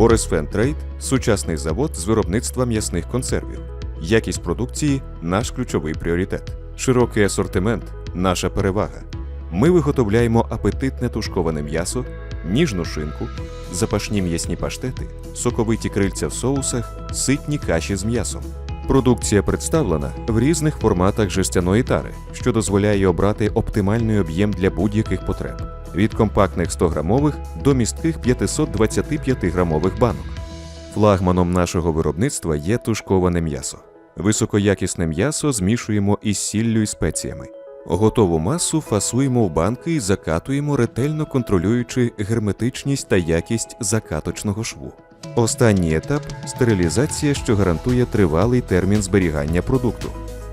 Борис Фентрейд сучасний завод з виробництва м'ясних консервів. Якість продукції наш ключовий пріоритет. Широкий асортимент наша перевага. Ми виготовляємо апетитне тушковане м'ясо, ніжну шинку, запашні м'ясні паштети, соковиті крильця в соусах, ситні каші з м'ясом. Продукція представлена в різних форматах жестяної тари, що дозволяє обрати оптимальний об'єм для будь-яких потреб від компактних 100-грамових до містких 525-грамових банок. Флагманом нашого виробництва є тушковане м'ясо. Високоякісне м'ясо змішуємо із сіллю і спеціями. Готову масу фасуємо в банки і закатуємо, ретельно контролюючи герметичність та якість закаточного шву. Останній етап стерилізація, що гарантує тривалий термін зберігання продукту.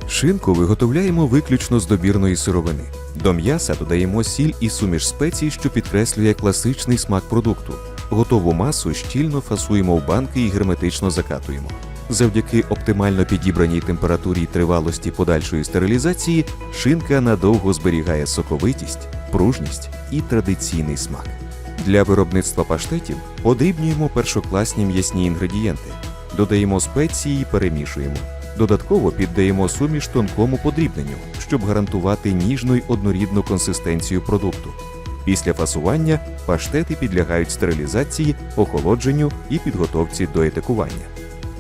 Шинку виготовляємо виключно з добірної сировини. До м'яса додаємо сіль і суміш спецій, що підкреслює класичний смак продукту. Готову масу щільно фасуємо в банки і герметично закатуємо. Завдяки оптимально підібраній температурі й тривалості подальшої стерилізації шинка надовго зберігає соковитість, пружність і традиційний смак. Для виробництва паштетів подрібнюємо першокласні м'ясні інгредієнти, додаємо спеції і перемішуємо. Додатково піддаємо суміш тонкому подрібненню, щоб гарантувати ніжну й однорідну консистенцію продукту. Після фасування паштети підлягають стерилізації, охолодженню і підготовці до етикування.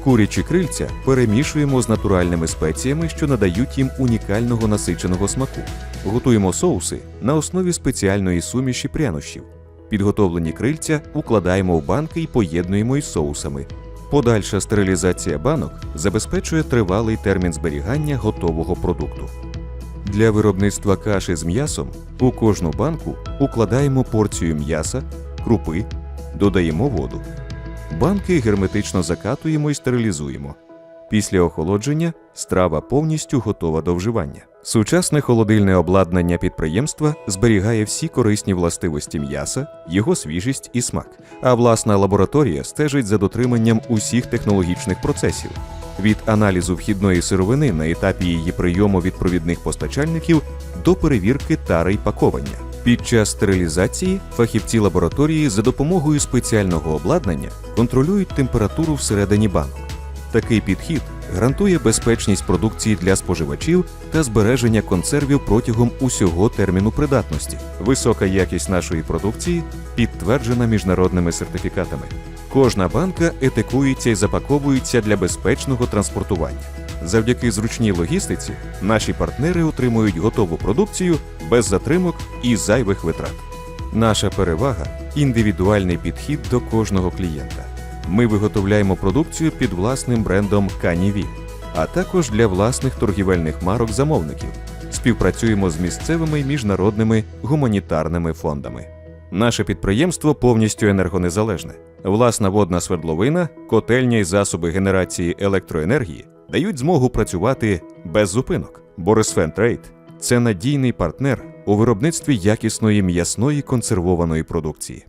Курячі крильця перемішуємо з натуральними спеціями, що надають їм унікального насиченого смаку. Готуємо соуси на основі спеціальної суміші прянощів. Підготовлені крильця укладаємо в банки і поєднуємо із соусами. Подальша стерилізація банок забезпечує тривалий термін зберігання готового продукту. Для виробництва каші з м'ясом у кожну банку укладаємо порцію м'яса, крупи, додаємо воду. Банки герметично закатуємо і стерилізуємо. Після охолодження страва повністю готова до вживання. Сучасне холодильне обладнання підприємства зберігає всі корисні властивості м'яса, його свіжість і смак. А власна лабораторія стежить за дотриманням усіх технологічних процесів від аналізу вхідної сировини на етапі її прийому від провідних постачальників до перевірки тари й паковання. Під час стерилізації фахівці лабораторії за допомогою спеціального обладнання контролюють температуру всередині банок. Такий підхід гарантує безпечність продукції для споживачів та збереження консервів протягом усього терміну придатності. Висока якість нашої продукції підтверджена міжнародними сертифікатами. Кожна банка етикується і запаковується для безпечного транспортування. Завдяки зручній логістиці наші партнери отримують готову продукцію без затримок і зайвих витрат. Наша перевага індивідуальний підхід до кожного клієнта. Ми виготовляємо продукцію під власним брендом Каніві, а також для власних торгівельних марок замовників. Співпрацюємо з місцевими міжнародними гуманітарними фондами. Наше підприємство повністю енергонезалежне. Власна водна свердловина, котельня і засоби генерації електроенергії дають змогу працювати без зупинок. Борис Фентрейд це надійний партнер у виробництві якісної м'ясної консервованої продукції.